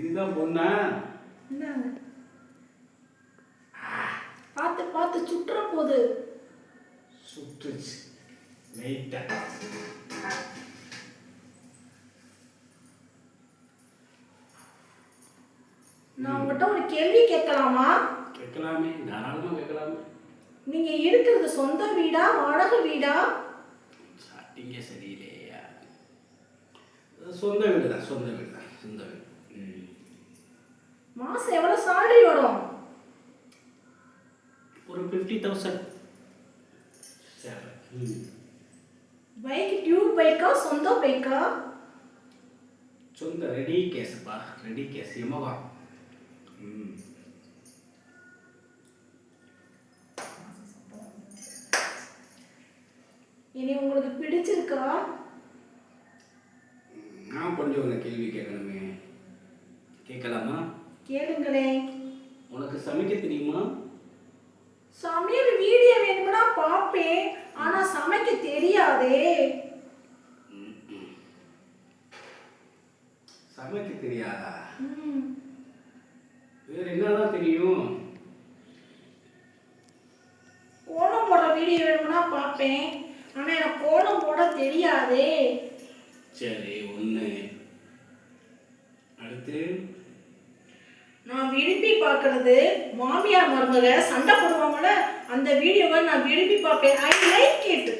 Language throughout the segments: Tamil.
இதுதான் பொண்ணா. என்னங்க? பார்த்து பார்த்து சுற்றுற போது. சுற்றுச்சு. வெயிட்டா நான் உங்ககிட்ட ஒரு கேள்வி கேட்கலாமா? கேட்கலாமே. தாராளமாக கேட்கலாமே. நீங்க இருக்கிறது சொந்த வீடா வாடகை வீடா? ஸ்டார்டிங்கே சரியில்லையா? சொந்த வீடு தான் சொந்த வீடு தான் சொந்த வீடு. ஃபிஃப்டி தௌசண்ட் சரி ம் பைக் டியூப் பைக்கா சொந்த பைக்கா சொந்த ரெடி கேஸுப்பா ரெடி கேஸ் எமவா ம் இனி உங்களுக்கு பிடிச்சிருக்கா? நான் கொஞ்சம் உன்னை கேள்வி கேட்கணுமே. கேட்கலாமா? கேளுங்களேன். உனக்கு சமைக்க தெரியுமா சமையல் வீடியோ வேணும்னா பார்ப்பேன் ஆனா சமைக்க தெரியாதே. சமைக்க தெரியாதா. வேற என்னதான் தெரியும்? கோலம் போடுற வீடியோ வேணும்னா பார்ப்பேன். ஆனா எனக்கு கோலம் போட தெரியாதே. சரி ஒன்று அடுத்து? நான் விரும்பி பார்க்கறது மாமியார் மருமக சண்டை போடுவாங்கல்ல அந்த வீடியோவை நான் விரும்பி பார்ப்பேன். I like it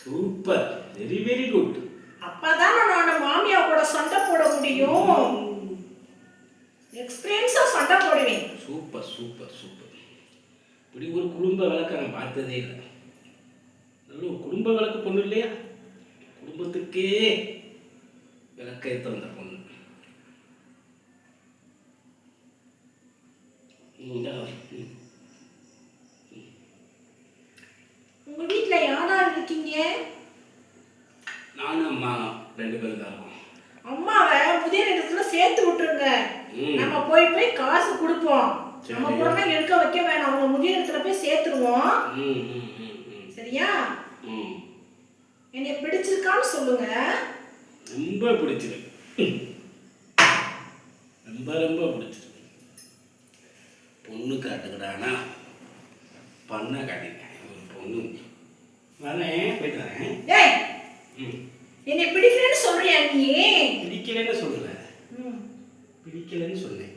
super very very good அப்பதான் நான் மாமியா கூட சண்டை போட முடியும். எக்ஸ்பீரியன்ஸா சண்டை போடுவேன். சூப்பர் சூப்பர் சூப்பர் இப்படி ஒரு குடும்ப விளக்க நான் பார்த்ததே இல்லை. நல்ல ஒரு குடும்ப விளக்கு பொண்ணு இல்லையா? குடும்பத்துக்கே விளக்கேற்ற வந்த பொண்ணு இந்தா, ம். உங்க வீட்ல யாரா இருக்கீங்க? நானும் அம்மா ரெண்டு பேரும் தான் இருக்கோம். அம்மாவை புதிய இடத்துல சேர்த்து விட்டுருங்க. நம்ம போய் போய் காசு கொடுப்போம். நம்ம கூட எடுக்க வைக்க வேணாம். அவங்க முதிய இடத்துல போய் சேர்த்துருவோம். சரியா? என்னை பிடிச்சிருக்கான்னு சொல்லுங்க. ரொம்ப பிடிச்சிருக்கு. ரொம்ப ரொம்ப பிடிச்சிருக்கு. பொண்ணு காட்டுக்கடானா பண்ண காட்டிங்க ஒரு பொண்ணு. வரேன் போயிட்டு வரேன். ம். என்னை பிடிக்கலன்னு சொல்றியா நீ? பிடிக்கலைன்னு சொல்லல. ம். பிடிக்கலைன்னு சொன்னேன்.